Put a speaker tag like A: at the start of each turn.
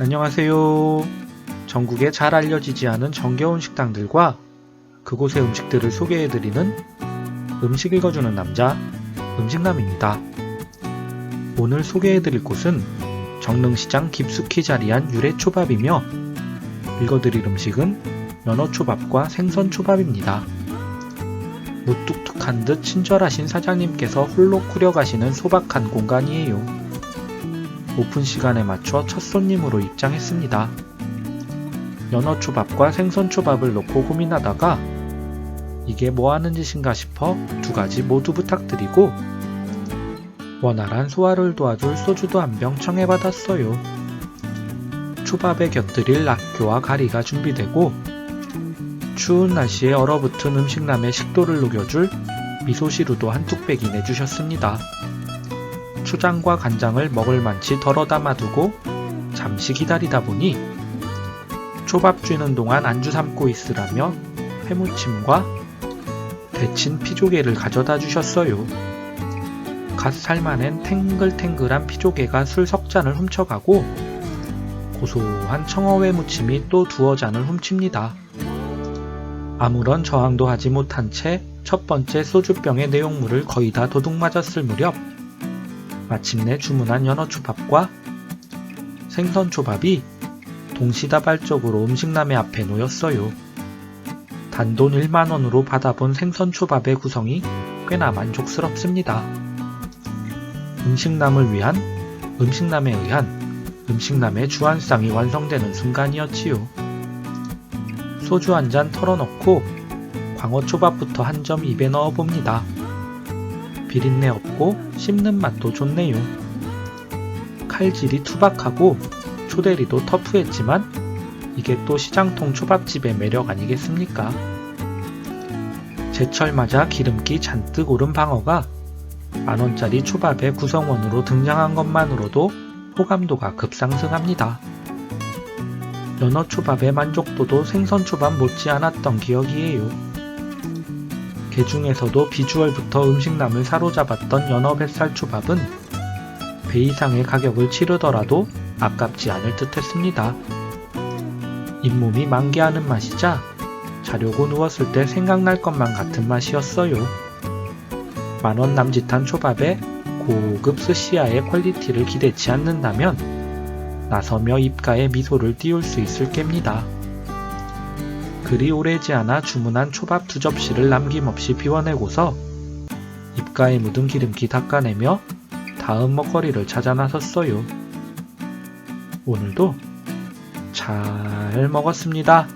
A: 안녕하세요. 전국에 잘 알려지지 않은 정겨운 식당들과 그곳의 음식들을 소개해드리는 음식 읽어주는 남자, 음식남입니다. 오늘 소개해드릴 곳은 정릉시장 깊숙이 자리한 유래초밥이며 읽어드릴 음식은 연어초밥과 생선초밥입니다. 무뚝뚝한 듯 친절하신 사장님께서 홀로 꾸려가시는 소박한 공간이에요. 오픈 시간에 맞춰 첫 손님으로 입장했습니다. 연어초밥과 생선초밥을 놓고 고민하다가 이게 뭐 하는 짓인가 싶어 두 가지 모두 부탁드리고 원활한 소화를 도와줄 소주도 한 병 청해받았어요. 초밥에 곁들일 낙교와 가리가 준비되고 추운 날씨에 얼어붙은 음식남의 식도를 녹여줄 미소시루도 한 뚝배기 내주셨습니다. 초장과 간장을 먹을 만치 덜어 담아두고 잠시 기다리다 보니 초밥 쥐는 동안 안주 삼고 있으라며 회무침과 데친 피조개를 가져다 주셨어요. 갓 삶아낸 탱글탱글한 피조개가 술 석 잔을 훔쳐가고 고소한 청어회 무침이 또 두어 잔을 훔칩니다. 아무런 저항도 하지 못한 채 첫 번째 소주병의 내용물을 거의 다 도둑 맞았을 무렵 마침내 주문한 연어초밥과 생선초밥이 동시다발적으로 음식남의 앞에 놓였어요. 단돈 1만원으로 받아본 생선초밥의 구성이 꽤나 만족스럽습니다. 음식남을 위한, 음식남에 의한, 음식남의 주안상이 완성되는 순간이었지요. 소주 한 잔 털어놓고 광어초밥부터 한 점 입에 넣어봅니다. 비린내 없고 씹는 맛도 좋네요. 칼질이 투박하고 초대리도 터프했지만 이게 또 시장통 초밥집의 매력 아니겠습니까? 제철 맞아 기름기 잔뜩 오른 방어가 만원짜리 초밥의 구성원으로 등장한 것만으로도 호감도가 급상승합니다. 연어 초밥의 만족도도 생선 초밥 못지않았던 기억이에요. 게 중에서도 비주얼부터 음식남을 사로잡았던 연어 뱃살 초밥은 배 이상의 가격을 치르더라도 아깝지 않을 듯 했습니다. 잇몸이 만개하는 맛이자 자려고 누웠을 때 생각날 것만 같은 맛이었어요. 만원 남짓한 초밥에 고급 스시야의 퀄리티를 기대치 않는다면 나서며 입가에 미소를 띄울 수 있을 겁니다. 그리 오래지 않아 주문한 초밥 두 접시를 남김없이 비워내고서 입가에 묻은 기름기 닦아내며 다음 먹거리를 찾아 나섰어요. 오늘도 잘 먹었습니다.